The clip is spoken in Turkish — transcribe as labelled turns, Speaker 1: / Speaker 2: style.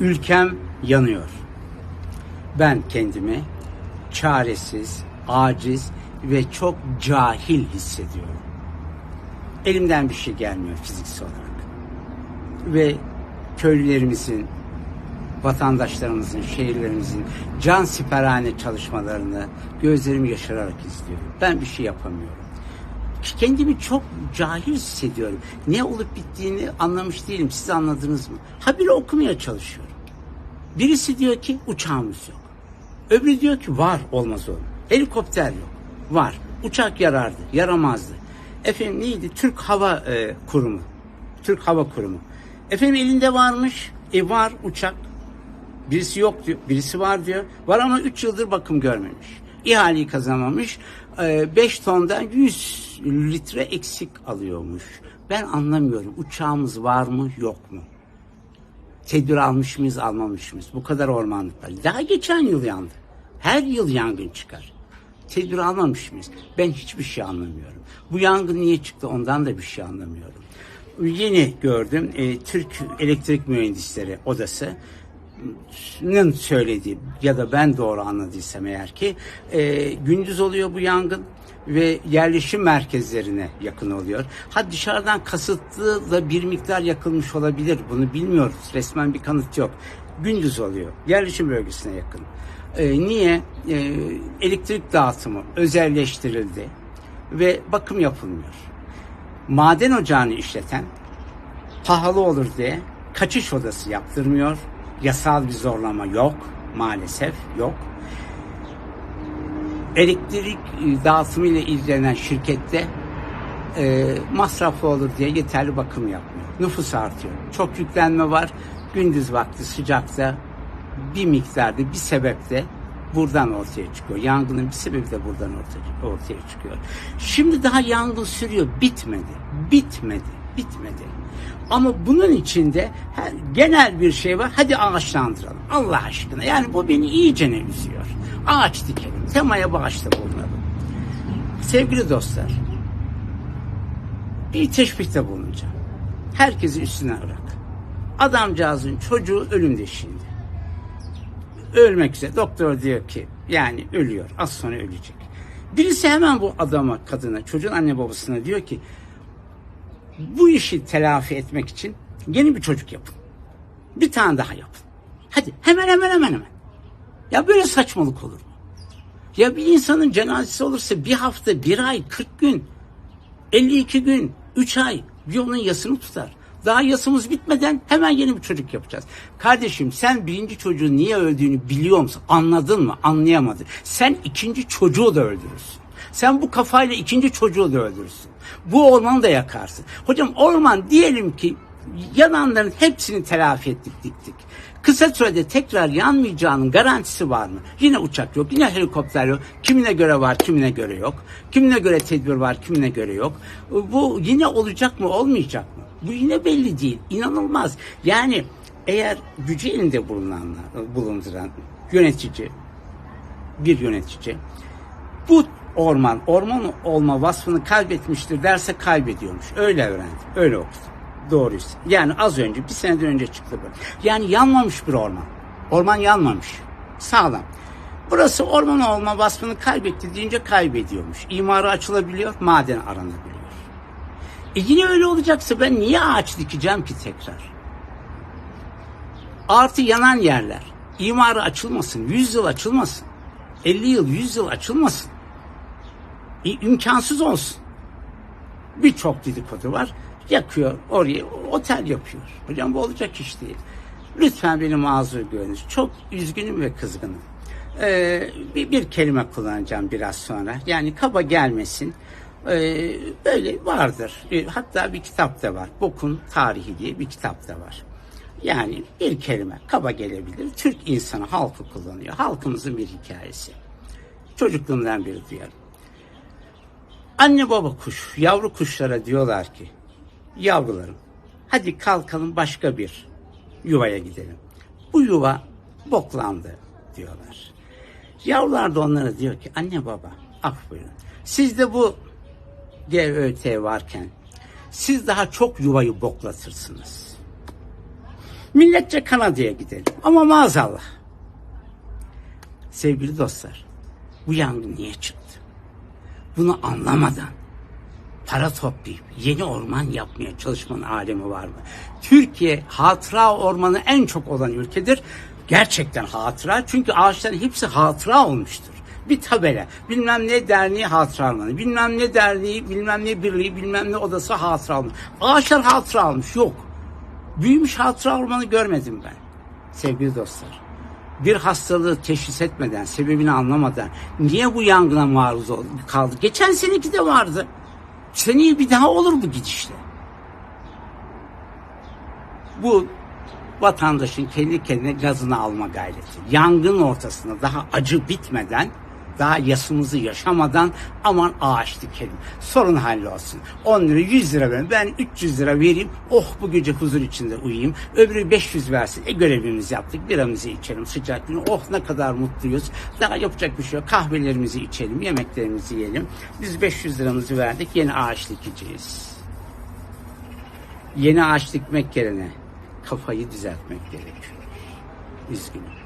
Speaker 1: Ülkem yanıyor. Ben kendimi çaresiz, aciz ve çok cahil hissediyorum. Elimden bir şey gelmiyor fiziksel olarak. Ve köylülerimizin, vatandaşlarımızın, şehirlerimizin can siperhane çalışmalarını gözlerimi yaşararak izliyorum. Ben bir şey yapamıyorum. Kendimi çok cahil hissediyorum. Ne olup bittiğini anlamış değilim. Siz anladınız mı? Habire okumaya çalışıyorum. Birisi diyor ki uçağımız yok. Öbürü diyor ki var olmaz olur. Helikopter yok. Var. Uçak yarardı, yaramazdı. Efendim neydi? Türk Hava e, Kurumu. Türk Hava Kurumu. Efendim elinde varmış. E var uçak. Birisi yok diyor, birisi var diyor. Var ama 3 yıldır bakım görmemiş. İhaleyi kazanmamış. 5 tondan 100 litre eksik alıyormuş. Ben anlamıyorum. Uçağımız var mı yok mu? Tedbir almış mıyız almamış mıyız? Bu kadar ormanlık var. Daha geçen yıl yandı. Her yıl yangın çıkar. Tedbir almamış mıyız? Ben hiçbir şey anlamıyorum. Bu yangın niye çıktı ondan da bir şey anlamıyorum. Yeni gördüm e, Türk Elektrik Mühendisleri Odası söylediği ya da ben doğru anladıysam eğer ki e, gündüz oluyor bu yangın ve yerleşim merkezlerine yakın oluyor. Ha dışarıdan kasıtlı da bir miktar yakılmış olabilir. Bunu bilmiyoruz. Resmen bir kanıt yok. Gündüz oluyor. Yerleşim bölgesine yakın. E, niye? E, elektrik dağıtımı özelleştirildi ve bakım yapılmıyor. Maden ocağını işleten pahalı olur diye kaçış odası yaptırmıyor. Yasal bir zorlama yok maalesef yok. Elektrik e, dağıtımı ile ilgilenen şirkette e, masraflı olur diye yeterli bakım yapmıyor. Nüfus artıyor. Çok yüklenme var. Gündüz vakti sıcakta bir miktarda bir sebeple buradan ortaya çıkıyor. Yangının bir sebebi de buradan ortaya, çıkıyor. Şimdi daha yangın sürüyor. Bitmedi. Bitmedi. Bitmedi. Ama bunun içinde genel bir şey var. Hadi ağaçlandıralım. Allah aşkına. Yani bu beni iyice ne üzüyor. Ağaç dikelim. Temaya bağışta bulunalım. Sevgili dostlar. Bir teşbihte bulunacağım. Herkesi üstüne bırak. Adamcağızın çocuğu ölüm döşeğinde. Ölmek üzere. Doktor diyor ki yani ölüyor. Az sonra ölecek. Birisi hemen bu adama, kadına, çocuğun anne babasına diyor ki bu işi telafi etmek için yeni bir çocuk yapın. Bir tane daha yapın. Hadi hemen hemen hemen hemen. Ya böyle saçmalık olur mu? Ya bir insanın cenazesi olursa bir hafta, bir ay, 40 gün, 52 gün, 3 ay bir onun yasını tutar. Daha yasımız bitmeden hemen yeni bir çocuk yapacağız. Kardeşim sen birinci çocuğun niye öldüğünü biliyor musun? Anladın mı? Anlayamadın. Sen ikinci çocuğu da öldürürsün. Sen bu kafayla ikinci çocuğu da öldürürsün. Bu ormanı da yakarsın. Hocam orman diyelim ki yananların hepsini telafi ettik diktik. Kısa sürede tekrar yanmayacağının garantisi var mı? Yine uçak yok, yine helikopter yok. Kimine göre var, kimine göre yok. Kimine göre tedbir var, kimine göre yok. Bu yine olacak mı, olmayacak mı? Bu yine belli değil. İnanılmaz. Yani eğer gücü elinde bulunanlar, bulunduran yönetici, bir yönetici bu orman, orman olma vasfını kaybetmiştir derse kaybediyormuş. Öyle öğrendim, öyle okudum. Doğruysa. Yani az önce, bir seneden önce çıktı bu. Yani yanmamış bir orman. Orman yanmamış. Sağlam. Burası orman olma vasfını kaybetti deyince kaybediyormuş. İmarı açılabiliyor, maden aranabiliyor. E yine öyle olacaksa ben niye ağaç dikeceğim ki tekrar? Artı yanan yerler. İmarı açılmasın, 100 yıl açılmasın. 50 yıl, 100 yıl açılmasın. E, imkansız olsun. Birçok dedikodu var. Yakıyor oraya otel yapıyor. Hocam bu olacak iş değil. Lütfen beni mazur görünüz. Çok üzgünüm ve kızgınım. Ee, bir, bir kelime kullanacağım biraz sonra. Yani kaba gelmesin. Ee, böyle vardır. Ee, hatta bir kitap da var. Bokun Tarihi diye bir kitap da var. Yani bir kelime kaba gelebilir. Türk insanı halkı kullanıyor. Halkımızın bir hikayesi. Çocukluğumdan beri duyarım. Anne baba kuş, yavru kuşlara diyorlar ki, yavrularım hadi kalkalım başka bir yuvaya gidelim. Bu yuva boklandı diyorlar. Yavrular da onlara diyor ki anne baba af buyurun. Sizde bu GÖT varken siz daha çok yuvayı boklatırsınız. Milletçe Kanada'ya gidelim. Ama maazallah. Sevgili dostlar, bu yangın niye çıktı? Bunu anlamadan para toplayıp yeni orman yapmaya çalışmanın alemi var mı? Türkiye hatıra ormanı en çok olan ülkedir. Gerçekten hatıra çünkü ağaçların hepsi hatıra olmuştur. Bir tabela, bilmem ne derneği hatıra ormanı, bilmem ne derneği, bilmem ne birliği, bilmem ne odası hatıra ormanı. Ağaçlar hatıra almış, yok. Büyümüş hatıra ormanı görmedim ben. Sevgili dostlar bir hastalığı teşhis etmeden, sebebini anlamadan niye bu yangına maruz kaldı? Geçen seneki de vardı. Seneye bir daha olur bu gidişle. Bu vatandaşın kendi kendine gazını alma gayreti. Yangın ortasında daha acı bitmeden, daha yasımızı yaşamadan aman ağaç dikelim. Sorun hallolsun. 10 lira 100 lira verin. Ben 300 lira vereyim. Oh bu gece huzur içinde uyuyayım. Öbürü 500 versin. E görevimizi yaptık. Biramızı içelim sıcak gün. Oh ne kadar mutluyuz. Daha yapacak bir şey yok. Kahvelerimizi içelim. Yemeklerimizi yiyelim. Biz 500 liramızı verdik. Yeni ağaç dikeceğiz. Yeni ağaç dikmek yerine kafayı düzeltmek gerekiyor. Üzgünüm.